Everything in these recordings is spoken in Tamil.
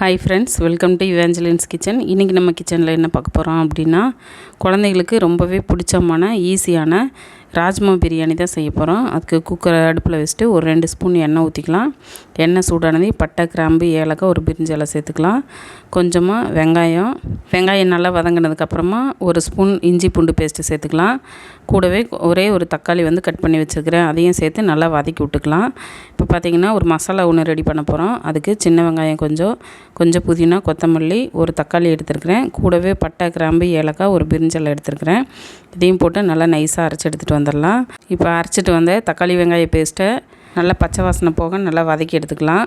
Hi friends welcome to Evangeline's kitchen இன்றைக்கி நம்ம கிச்சனில் என்ன பார்க்க போகிறோம் அப்படின்னா குழந்தைங்களுக்கு ரொம்பவே பிடிச்சமான ஈஸியான ராஜ்மா பிரியாணி தான் செய்ய போகிறோம் அதுக்கு குக்கரை அடுப்பில் வச்சுட்டு ஒரு ரெண்டு ஸ்பூன் எண்ணெய் ஊற்றிக்கலாம் எண்ணெய் சூடானது பட்டை கிராம்பு ஏலக்காய் ஒரு பிரிஞ்சலை சேர்த்துக்கலாம். கொஞ்சமாக வெங்காயம். வெங்காயம் நல்லா வதங்கினதுக்கப்புறமா ஒரு ஸ்பூன் இஞ்சி பூண்டு பேஸ்ட்டு சேர்த்துக்கலாம். கூடவே ஒரே ஒரு தக்காளி வந்து கட் பண்ணி வச்சுருக்கிறேன். அதையும் சேர்த்து நல்லா வதக்கி விட்டுக்கலாம். இப்போ பார்த்திங்கன்னா ஒரு மசாலா ஒன்று ரெடி பண்ண போகிறோம் அதுக்கு சின்ன வெங்காயம் கொஞ்சம் கொஞ்சம் புதினா கொத்தமல்லி ஒரு தக்காளி எடுத்துருக்கிறேன். கூடவே பட்டை கிராம்பு ஏலக்காய் ஒரு பிரிஞ்சலை எடுத்துருக்கிறேன். இதையும் போட்டு நல்லா நைஸாக அரைச்சி எடுத்துகிட்டு வந்துடலாம். இப்போ அரைச்சிட்டு வந்த தக்காளி வெங்காய பேஸ்ட்டை நல்லா பச்சை வாசனை போக நல்லா வதக்கி எடுத்துக்கலாம்.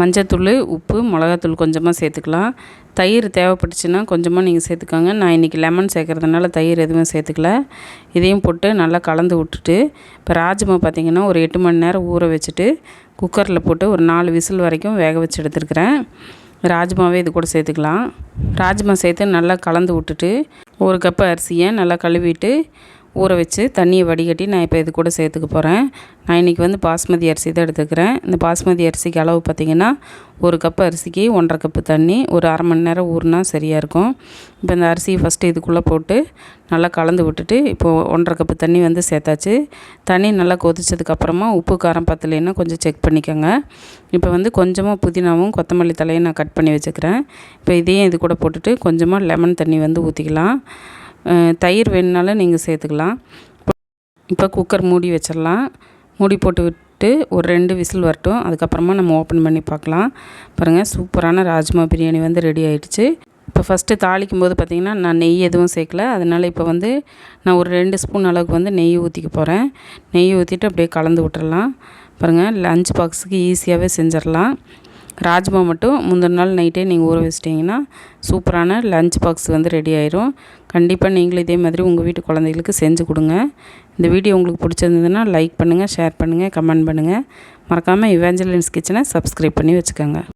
மஞ்சத்தூள் உப்பு மிளகாத்தூள் கொஞ்சமாக சேர்த்துக்கலாம். தயிர் தேவைப்பட்டுச்சுன்னா கொஞ்சமாக நீங்கள் சேர்த்துக்கோங்க. நான் இன்றைக்கி லெமன் சேர்க்குறதுனால தயிர் எதுவும் சேர்த்துக்கல. இதையும் போட்டு நல்லா கலந்து விட்டுட்டு இப்போ ராஜ்மா பார்த்திங்கன்னா ஒரு எட்டு மணி நேரம் ஊற வச்சுட்டு குக்கரில் போட்டு ஒரு நாலு விசில் வரைக்கும் வேக வச்சு எடுத்துருக்குறேன். ராஜ்மாவே இது கூட சேர்த்துக்கலாம். ராஜ்மா சேர்த்து நல்லா கலந்து விட்டுட்டு ஒரு கப்பு அரிசியை நல்லா கழுவிட்டு ஊற வச்சு தண்ணியை வடிகட்டி நான் இப்போ இது கூட சேர்த்துக்க போகிறேன். நான் இன்றைக்கி வந்து பாஸ்மதி அரிசி தான் எடுத்துக்கிறேன். இந்த பாஸ்மதி அரிசிக்கு அளவு பார்த்திங்கன்னா ஒரு கப்பு அரிசிக்கு ஒன்றரை கப்பு தண்ணி ஒரு அரை மணி நேரம் ஊறினா சரியாக இருக்கும். இப்போ இந்த அரிசியை ஃபஸ்ட்டு இதுக்குள்ளே போட்டு நல்லா கலந்து விட்டுட்டு இப்போது ஒன்றரை கப்பு தண்ணி வந்து சேர்த்தாச்சு. தண்ணி நல்லா கொதிச்சதுக்கப்புறமா உப்பு காரம் பத்தலைன்னா கொஞ்சம் செக் பண்ணிக்கோங்க. இப்போ வந்து கொஞ்சமாக புதினாவும் கொத்தமல்லி தலையும் நான் கட் பண்ணி வச்சுக்கிறேன். இப்போ இதையும் இது கூட போட்டுட்டு கொஞ்சமாக லெமன் தண்ணி வந்து ஊற்றிக்கலாம் தயிர் வேணுனாலும் நீங்கள் சேர்த்துக்கலாம். இப்போ குக்கர் மூடி வச்சிடலாம். மூடி போட்டு விட்டு ஒரு ரெண்டு விசில் வரட்டும். அதுக்கப்புறமா நம்ம ஓப்பன் பண்ணி பார்க்கலாம். பாருங்கள் சூப்பரான ராஜ்மா பிரியாணி வந்து ரெடி ஆகிடுச்சு இப்போ ஃபஸ்ட்டு தாளிக்கும் போது பார்த்திங்கன்னா நான் நெய் எதுவும் சேர்க்கல. அதனால் இப்போ வந்து நான் ஒரு ரெண்டு ஸ்பூன் அளவுக்கு வந்து நெய் ஊற்றிக்க போகிறேன் நெய் ஊற்றிட்டு அப்படியே கலந்து விட்டுறலாம். பாருங்கள் லஞ்ச் பாக்ஸுக்கு ஈஸியாகவே செஞ்சிடலாம். ராஜ்மா மட்டும் முந்தின நாள் நைட்டே நீங்கள் ஊற வச்சிட்டிங்கன்னா சூப்பரான லஞ்ச் பாக்ஸ் வந்து ரெடி ஆயிரும். கண்டிப்பாக நீங்களும் இதே மாதிரி உங்கள் வீட்டு குழந்தைகளுக்கு செஞ்சு கொடுங்க. இந்த வீடியோ உங்களுக்கு பிடிச்சிருந்ததுன்னா லைக் பண்ணுங்கள் ஷேர் பண்ணுங்கள் கமெண்ட் பண்ணுங்கள் மறக்காமல் இவேஞ்சலின்ஸ் கிச்சனை சப்ஸ்கிரைப் பண்ணி வச்சுக்கோங்க.